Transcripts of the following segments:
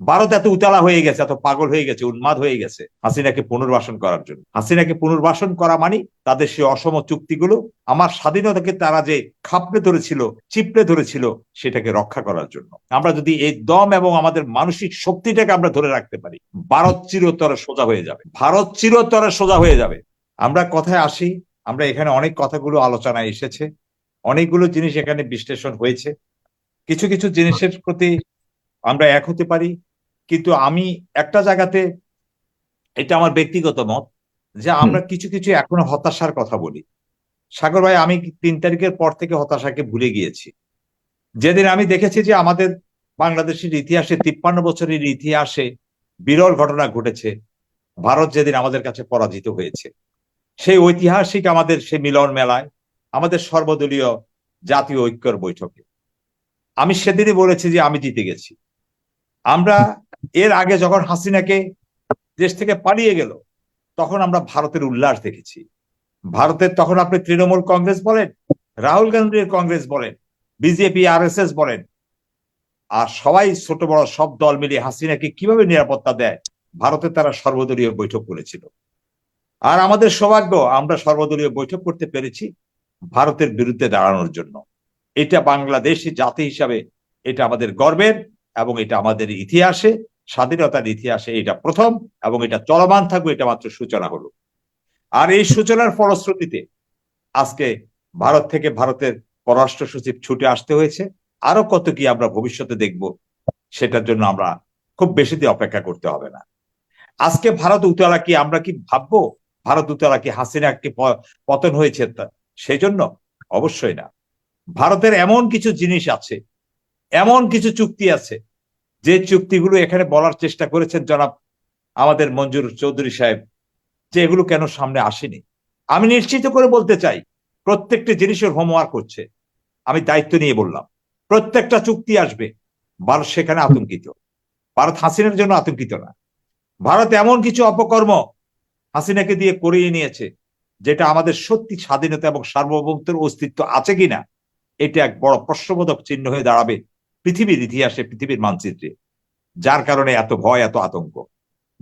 ভারত এত উতালা হয়ে গেছে, এত পাগল হয়ে গেছে, উন্মাদ হয়ে গেছে হাসিনাকে পুনর্বাসন করার জন্য। হাসিনাকে পুনর্বাসন করা মানে তাদের সেই অসম চুক্তিগুলো, আমার স্বাধীনতাকে তারা যে খাপড়ে ধরেছিল, চিপড়ে ধরেছিল, সেটাকে রক্ষা করার জন্য। আমরা যদি এই দম এবং আমাদের মানসিক শক্তিটাকে আমরা ধরে রাখতে পারি, ভারত চিরতরে সোজা হয়ে যাবে। ভারত চিরতরে সোজা হয়ে যাবে। আমরা কথায় আসি, আমরা এখানে অনেক কথাগুলো আলোচনায় এসেছে, অনেকগুলো জিনিস এখানে বিশ্লেষণ হয়েছে। কিছু কিছু জিনিসের প্রতি আমরা এক হতে পারি কিন্তু আমি একটা জায়গাতে এটা আমার ব্যক্তিগত মত যে আমরা কিছু কিছু এখনও হতাশার কথা বলি। সাগর ভাই আমি তিন তারিখের পর থেকে হতাশাকে ভুলে গিয়েছি। যেদিন আমি দেখেছি যে আমাদের বাংলাদেশের ইতিহাসে তিপ্পান্ন বছরের ইতিহাসে বিরল ঘটনা ঘটেছে ভারত যেদিন আমাদের কাছে পরাজিত হয়েছে। সেই ঐতিহাসিক আমাদের সেই মিলন মেলায় আমাদের সর্বদলীয় জাতীয় ঐক্যর বৈঠকে। আমি সেদিনই বলেছি যে আমি জিতে গেছি। আমরা এর আগে যখন হাসিনাকে দেশ থেকে পালিয়ে গেল, তখন আমরা ভারতের উল্লাস দেখেছি। ভারতের তখন আপনি তৃণমূল কংগ্রেস বলেন, রাহুল গান্ধীর কংগ্রেস বলেন, বিজেপি আর এস এস বলেন। আর সবাই ছোট বড় সব দল মিলিয়ে হাসিনাকে কীভাবে নিরাপত্তা দেয়, ভারতে তারা সর্বদলীয় বৈঠক করেছিল। আর আমাদের সৌভাগ্য, আমরা সর্বদলীয় বৈঠক করতে পেরেছি ভারতের বিরুদ্ধে দাঁড়ানোর জন্য। এটা বাংলাদেশি জাতি হিসাবে, এটা আমাদের গর্বের। এবং এটা আমাদের ইতিহাসে, স্বাধীনতার ইতিহাসে এটা প্রথম এবং এটা চলমান থাকবে এটা মাত্র সূচনা হলো। আর এই সূচনার ফলশ্রুতিতে আজকে ভারত থেকে ভারতের পররাষ্ট্র সচিব ছুটে আসতে হয়েছে। আরও কত কি আমরা ভবিষ্যতে দেখব সেটার জন্য আমরা খুব বেশি দিয়ে অপেক্ষা করতে হবে না। আজকে ভারত উতলা কি আমরা কি ভাববো? ভারত উতলা কি হাসিনা কি পতন হয়েছে সেই জন্য অবশ্যই না। ভারতের এমন কিছু জিনিস আছে, এমন কিছু চুক্তি আছে যে চুক্তিগুলো এখানে বলার চেষ্টা করেছেন জনাব আমাদের মঞ্জুর চৌধুরী সাহেব, যে এগুলো কেন সামনে আসেনি? আমি নিশ্চিত করে বলতে চাই, প্রত্যেকটি জিনিসের হোমওয়ার্ক হচ্ছে। আমি দায়িত্ব নিয়ে বললাম, প্রত্যেকটা চুক্তি আসবে। ভারত সেখানে আতঙ্কিত। ভারত হাসিনার জন্য আতঙ্কিত না। ভারত এমন কিছু অপকর্ম হাসিনাকে দিয়ে করিয়ে নিয়েছে, যেটা আমাদের সত্যি স্বাধীনতা এবং সার্বভৌমত্বের অস্তিত্ব আছে কিনা, এটা এক বড় প্রশ্নবোধক চিহ্ন হয়ে দাঁড়াবে পৃথিবীর ইতিহাসে, পৃথিবীর মানচিত্রে, যার কারণে এত ভয়, এত আতঙ্ক।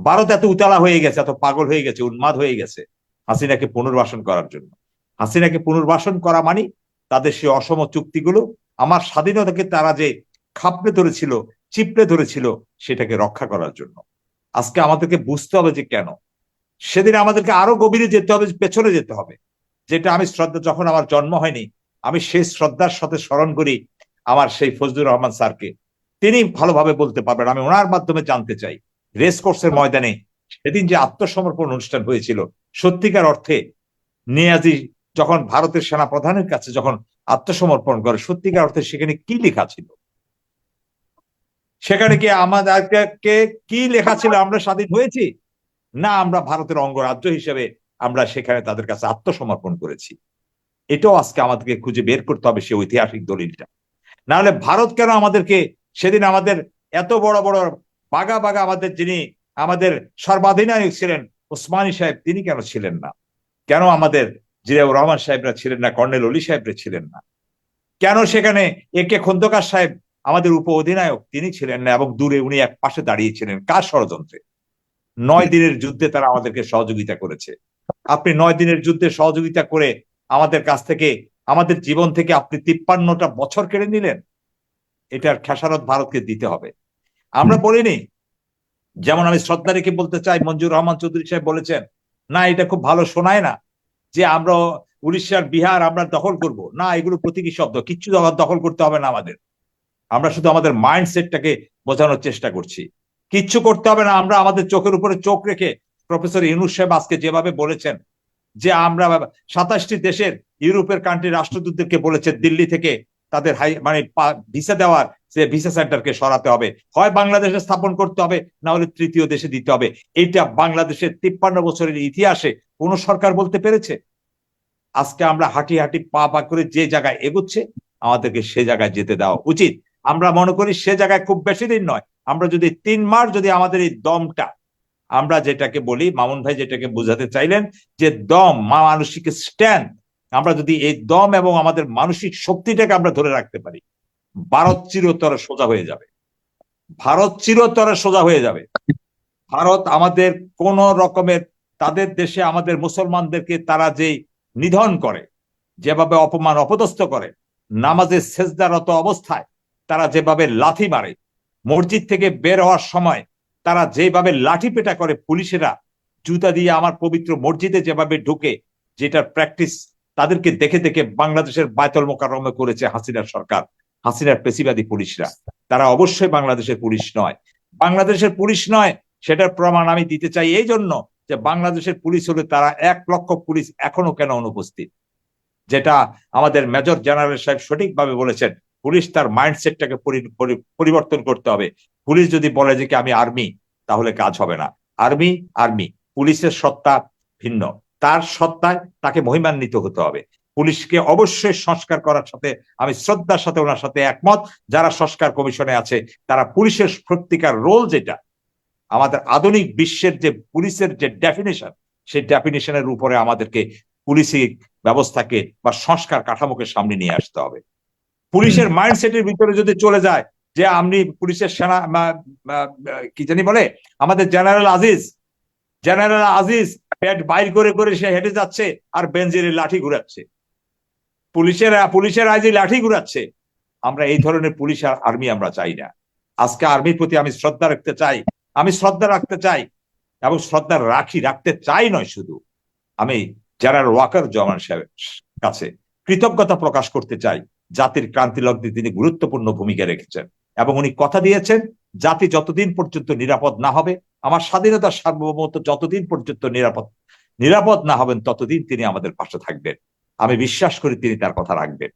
ভারত এত উতালা হয়ে গেছে, এত পাগল হয়ে গেছে, উন্মাদ হয়ে গেছে হাসিনাকে পুনর্বাসন করার জন্য। হাসিনাকে পুনর্বাসন করা মানে তাদের সেই অসম চুক্তিগুলো, আমার স্বাধীনতাকে তারা যে খাপড়ে ধরেছিল, চিপড়ে ধরেছিল, সেটাকে রক্ষা করার জন্য। আজকে আমাদেরকে বুঝতে হবে যে কেন? সেদিন আমাদেরকে আরও গভীরে যেতে হবে, পেছনে যেতে হবে। যেটা আমি শ্রদ্ধা, যখন আমার জন্ম হয়নি, আমি সেই শ্রদ্ধার সাথে স্মরণ করি আমার সেই ফজলুর রহমান স্যারকে। তিনি ভালোভাবে বলতে পারবেন, আমি ওনার মাধ্যমে জানতে চাই। রেস কোর্সের ময়দানে সেদিন যে আত্মসমর্পণ অনুষ্ঠান হয়েছিল, সত্যিকার অর্থে নিয়াজি যখন ভারতের সেনা প্রধানের কাছে যখন আত্মসমর্পণ করে, সত্যিকার অর্থে সেখানে কি লেখা ছিল? সেখানে কি আমাদেরকে কি লেখা ছিল? আমরা স্বাধীন হয়েছি? না, আমরা ভারতের অঙ্গরাজ্য হিসেবে আমরা সেখানে তাদের কাছে আত্মসমর্পণ করেছি। এটাও আজকে আমাদেরকে খুঁজে বের করতে হবে সে ঐতিহাসিক দলিলটা। নাহলে ভারত কেন আমাদেরকে সেদিন আমাদের এত বড় বড় বাগা বাগা আমাদের যিনি আমাদের সর্বাধিনায়ক ছিলেন, ওসমানী সাহেব, তিনি কেন ছিলেন না? কেন আমাদের জিয়াউর রহমান সাহেবরা ছিলেন না, কর্নেল অলি সাহেবরা ছিলেন না? কেন সেখানে এ কে খন্দকার সাহেব আমাদের উপ অধিনায়ক তিনি ছিলেন না এবং দূরে উনি এক পাশে দাঁড়িয়েছিলেন? কার ষড়যন্ত্রে? নয় দিনের যুদ্ধে তারা আমাদেরকে সহযোগিতা করেছে। আপনি নয় দিনের যুদ্ধে সহযোগিতা করে আমাদের কাছ থেকে আমাদের জীবন থেকে আপনি তিপ্পান্নটা বছর কেড়ে নিলেন, এটার খেসারত ভারতকে দিতে হবে। আমরা বলিনি, যেমন আমি শ্রদ্ধা রেখে বলতে চাই, মঞ্জুর রহমান চৌধুরী সাহেব বলেছেন, না, এটা খুব ভালো শোনায় না যে আমরা উড়িষ্যার বিহার আমরা দখল করব। না, এগুলো প্রতীকী শব্দ, কিচ্ছু দখল করতে হবে না আমাদের। আমরা শুধু আমাদের মাইন্ডসেটটাকে বোঝানোর চেষ্টা করছি। কিচ্ছু করতে হবে না, আমরা আমাদের চোখের উপরে চোখ রেখে প্রফেসর ইউনুস সাহেব আজকে যেভাবে বলেছেন যে আমরা সাতাশটি দেশের ইউরোপের কান্ট্রি রাষ্ট্রদূতদেরকে বলেছে দিল্লি থেকে তাদের হাই মানে ভিসা দেওয়ার যে ভিসা সেন্টারকে সরাতে হবে। হয় বাংলাদেশে স্থাপন করতে হবে, না হলে তৃতীয় দেশে দিতে হবে। এটা বাংলাদেশের তিপ্পান্ন বছরের ইতিহাসে কোন সরকার বলতে পেরেছে? আজকে আমরা হাঁটি হাঁটি পা পা করে যে জায়গায় এগুচ্ছে, আমাদেরকে সে জায়গায় যেতে দেওয়া উচিত। আমরা মনে করি সে জায়গায় খুব বেশি দিন নয়। আমরা যদি তিন মাস যদি আমাদের এই দমটা আমরা যেটাকে বলি, মামুন ভাই যেটাকে বোঝাতে চাইলেন যে দম, মা মানসিক স্ট্যান্ড, আমরা যদি এই দম এবং আমাদের মানসিক শক্তিটাকে আমরা ধরে রাখতে পারি, ভারত চিরতর সোজা হয়ে যাবে। ভারত চিরতরে সোজা হয়ে যাবে। ভারত আমাদের কোন রকমের, তাদের দেশে আমাদের মুসলমানদেরকে তারা যে নিধন করে, যেভাবে অপমান অপদস্থ করে, নামাজের সেজদারত অবস্থায় তারা যেভাবে লাথি মারে, মসজিদ থেকে বের হওয়ার সময় তারা যেভাবে লাঠি পেটা করে পুলিশেরা, জুতা দিয়ে আমার পবিত্র মসজিদে যেভাবে ঢুকে, যেটার প্র্যাকটিস তাদেরকে দেখে দেখে বাংলাদেশের বায়তল মোকাররমে করেছে হাসিনার সরকার, হাসিনার পেশিবাদী পুলিশরা। তারা অবশ্যই বাংলাদেশের পুলিশ নয়। বাংলাদেশের পুলিশ নয়, সেটার প্রমাণ আমি দিতে চাই এই জন্য যে বাংলাদেশের পুলিশ হলে তারা এক লক্ষ পুলিশ এখনও কেন অনুপস্থিত? যেটা আমাদের মেজর জেনারেল সাহেব সঠিকভাবে বলেছেন পুলিশ তার মাইন্ডসেটটাকে পরিবর্তন করতে হবে। পুলিশ যদি বলে যে কি আমি আর্মি তাহলে কাজ হবে না। আর্মি আর্মি পুলিশের সত্তা ভিন্ন। তার সত্তায় তাকে মহিমান্বিত হতে হবে। পুলিশকে অবশ্যই সংস্কার করার সাথে আমি শ্রদ্ধার সাথে ওনার সাথে একমত। যারা সংস্কার কমিশনে আছে, তারা পুলিশের সত্যিকার রোল যেটা, আমাদের আধুনিক বিশ্বের যে পুলিশের যে ডেফিনেশন সেই ডেফিনেশনের উপরে আমাদেরকে পুলিশি ব্যবস্থাকে বা সংস্কার কাঠামোকে সামনে নিয়ে আসতে হবে। পুলিশের মাইন্ডসেটের ভিতরে যদি চলে যায় যে আপনি পুলিশের সেনা কি জানি বলে, আমাদের জেনারেল আজিজ জেনারেল আজিজ পেট বাইর করে করে সে হেঁটে যাচ্ছে আর বেঞ্জির লাঠি ঘুরাচ্ছে। পুলিশের পুলিশের আইজি লাঠি ঘুরাচ্ছে। আমরা এই ধরনের পুলিশ আর আর্মি আমরা চাই না। আজকে আর্মির প্রতি আমি শ্রদ্ধা রাখতে চাই। আমি শ্রদ্ধা রাখতে চাই এবং শ্রদ্ধা রাখি, রাখতে চাই নয় শুধু। আমি জেনারেল ওয়াকার জওয়ান সাহেবের কাছে কৃতজ্ঞতা প্রকাশ করতে চাই। জাতির ক্রান্তি লগ্নে তিনি গুরুত্বপূর্ণ ভূমিকা রেখেছেন এবং উনি কথা দিয়েছেন, জাতি যতদিন পর্যন্ত নিরাপদ না হবে, আমার স্বাধীনতার সার্বভৌমত্ব যতদিন পর্যন্ত নিরাপদ নিরাপদ না হবেন, ততদিন তিনি আমাদের পাশে থাকবেন। আমি বিশ্বাস করি তিনি তার কথা রাখবেন।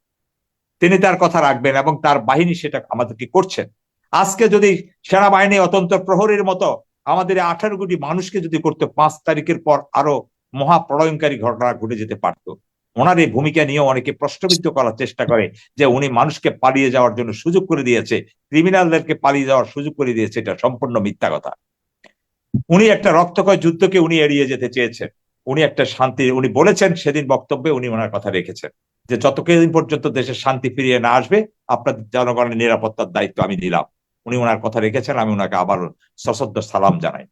তিনি তার কথা রাখবেন এবং তার বাহিনী সেটা আমাদেরকে করছেন আজকে যদি সেনাবাহিনী অতন্ত্র প্রহরীর মতো আমাদের আঠারো কোটি মানুষকে যদি করতে, পাঁচ তারিখের পর আরও মহাপ্রলয়ঙ্কারী ঘটনা ঘটে যেতে পারত। ওনার এই ভূমিকা নিয়ে অনেকে প্রশ্নবিদ্ধ করার চেষ্টা করে যে উনি মানুষকে পালিয়ে যাওয়ার জন্য সুযোগ করে দিয়েছে, ক্রিমিনালদেরকে পালিয়ে যাওয়ার সুযোগ করে দিয়েছে, এটা সম্পূর্ণ মিথ্যা কথা। উনি একটা রক্তক্ষয় যুদ্ধকে উনি এড়িয়ে যেতে চেয়েছেন। উনি একটা শান্তি, উনি বলেছেন সেদিন বক্তব্যে উনি ওনার কথা রেখেছেন যে যতদিন পর্যন্ত দেশের শান্তি ফিরিয়ে না আসবে আপনাদের জনগণের নিরাপত্তার দায়িত্ব আমি দিলাম উনি ওনার কথা রেখেছেন, আমি ওনাকে আবার সশব্দ সালাম জানাই।